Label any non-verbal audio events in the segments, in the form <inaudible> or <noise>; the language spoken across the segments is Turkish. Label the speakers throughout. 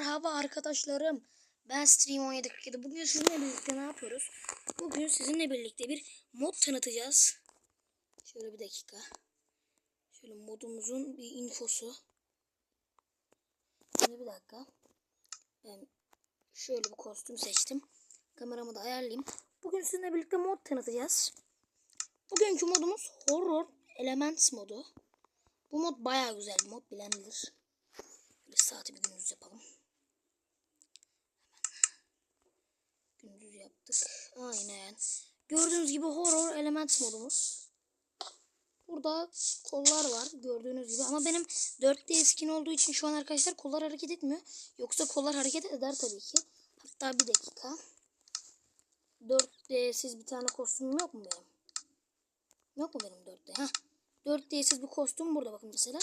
Speaker 1: Merhaba arkadaşlarım. Ben Stream 17 47. Bugün sizinle birlikte ne yapıyoruz? Bugün sizinle birlikte bir mod tanıtacağız. Şöyle bir dakika. Şöyle modumuzun bir infosu. Şimdi bir dakika. Ben şöyle bir kostüm seçtim. Kameramı da ayarlayayım. Bugün sizinle birlikte mod tanıtacağız. Bugünkü modumuz Horror Elements modu. Bu mod bayağı güzel bir mod bilen bilir. Bir saati bir gündüz yapalım. Hemen. Gündüz yaptık. Aynen. Gördüğünüz gibi horror element modumuz. Burada kollar var gördüğünüz gibi ama benim 4D skin olduğu için şu an arkadaşlar kollar hareket etmiyor. Yoksa kollar hareket eder tabii ki. Hatta bir dakika. 4D'siz bir tane kostümüm yok mu benim? Yok mu benim 4D? Heh. 4D'siz bir kostüm burada bakın mesela.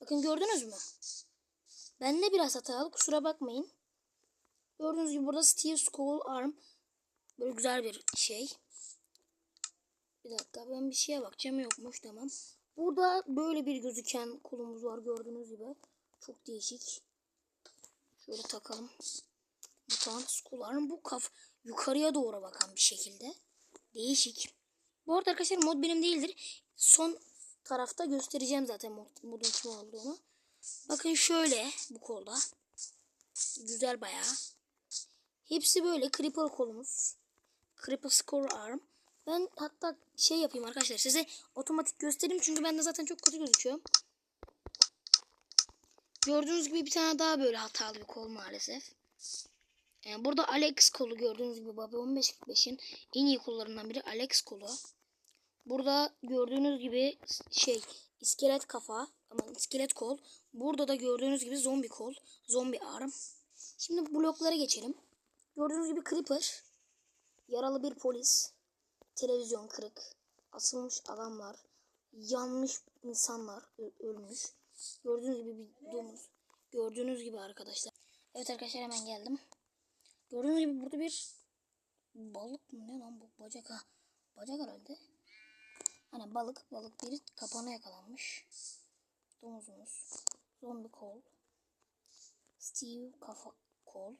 Speaker 1: Bakın gördünüz mü? Ben de biraz hatalı kusura bakmayın. Gördüğünüz gibi burada Steve Skull Arm. Böyle güzel bir şey. Bir dakika ben bir şeye bakacağım yokmuş tamam. Burada böyle bir gözüken kolumuz var gördüğünüz gibi. Çok değişik. Şöyle takalım. Mutant Skull Arm bu kaf yukarıya doğru bakan bir şekilde. Değişik. Bu arada arkadaşlar mod benim değildir. Son tarafta göstereceğim zaten mod, modun kim olduğunu. Bakın şöyle bu kolda. Güzel bayağı. Hepsi böyle creeper kolumuz. Creeper score arm. Ben hatta şey yapayım arkadaşlar size otomatik göstereyim çünkü bende zaten çok kötü gözüküyor. Gördüğünüz gibi bir tane daha böyle hatalı bir kol maalesef. Yani burada Alex kolu gördüğünüz gibi Baba 1545'in en iyi kollarından biri Alex kolu. Burada gördüğünüz gibi şey iskelet kafa ama iskelet kol. Burada da gördüğünüz gibi zombi kol, zombi arm. Şimdi bloklara geçelim. Gördüğünüz gibi creeper, yaralı bir polis, televizyon kırık, asılmış adamlar, yanmış insanlar ölmüş. Gördüğünüz gibi bir domuz. Gördüğünüz gibi arkadaşlar. Evet arkadaşlar hemen geldim. Gördüğünüz gibi burada bir balık mı ne lan bu bacak ha. Bacak herhalde. Hani balık balık biri kapana yakalanmış. Domuzumuz. Zombi kol. Steve kafa kol.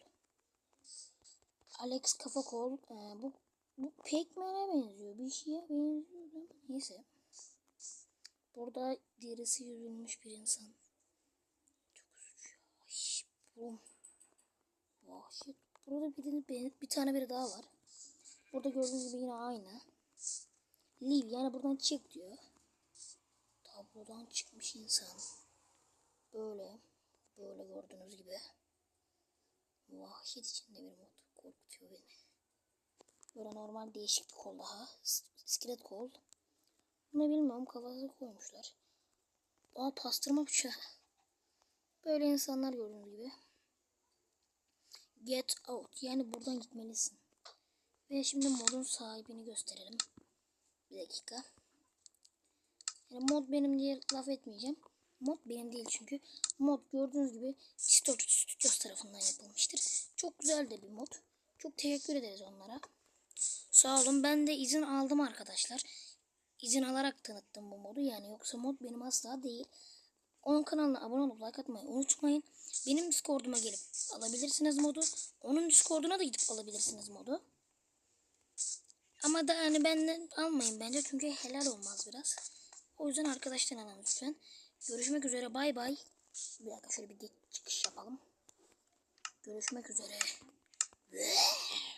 Speaker 1: Alex kafa kol. Ee, bu bu Pac-Man'e benziyor. Bir şeye benziyor. Neyse. Burada derisi yüzülmüş bir insan. Çok üzücü. Ay, bu. Vahşet. Burada bir, bir tane biri daha var. Burada gördüğünüz gibi yine aynı. Leave yani buradan çık diyor. Tablodan çıkmış insan. Böyle. Böyle gördüğünüz gibi. Vahşet içinde bir mod. Korkutuyor beni. Böyle normal değişik bir kol daha. İskelet kol. Bunu bilmiyorum kafasına koymuşlar. Aa pastırma bıçağı. Böyle insanlar gördüğünüz gibi. Get out. Yani buradan gitmelisin. Ve şimdi modun sahibini gösterelim. Bir dakika. Yani mod benim diye laf etmeyeceğim. Mod benim değil çünkü. Mod gördüğünüz gibi Studios tarafından yapılmıştır. Çok güzel de bir mod. Çok teşekkür ederiz onlara. Sağ olun. Ben de izin aldım arkadaşlar. İzin alarak tanıttım bu modu. Yani yoksa mod benim asla değil. Onun kanalına abone olup like atmayı unutmayın. Benim Discord'uma gelip alabilirsiniz modu. Onun Discord'una da gidip alabilirsiniz modu. Ama da hani benden almayın bence çünkü helal olmaz biraz. O yüzden arkadaştan alın lütfen. Görüşmek üzere bay bay. Bir dakika şöyle bir çıkış yapalım. Görüşmek üzere. Blech. <laughs>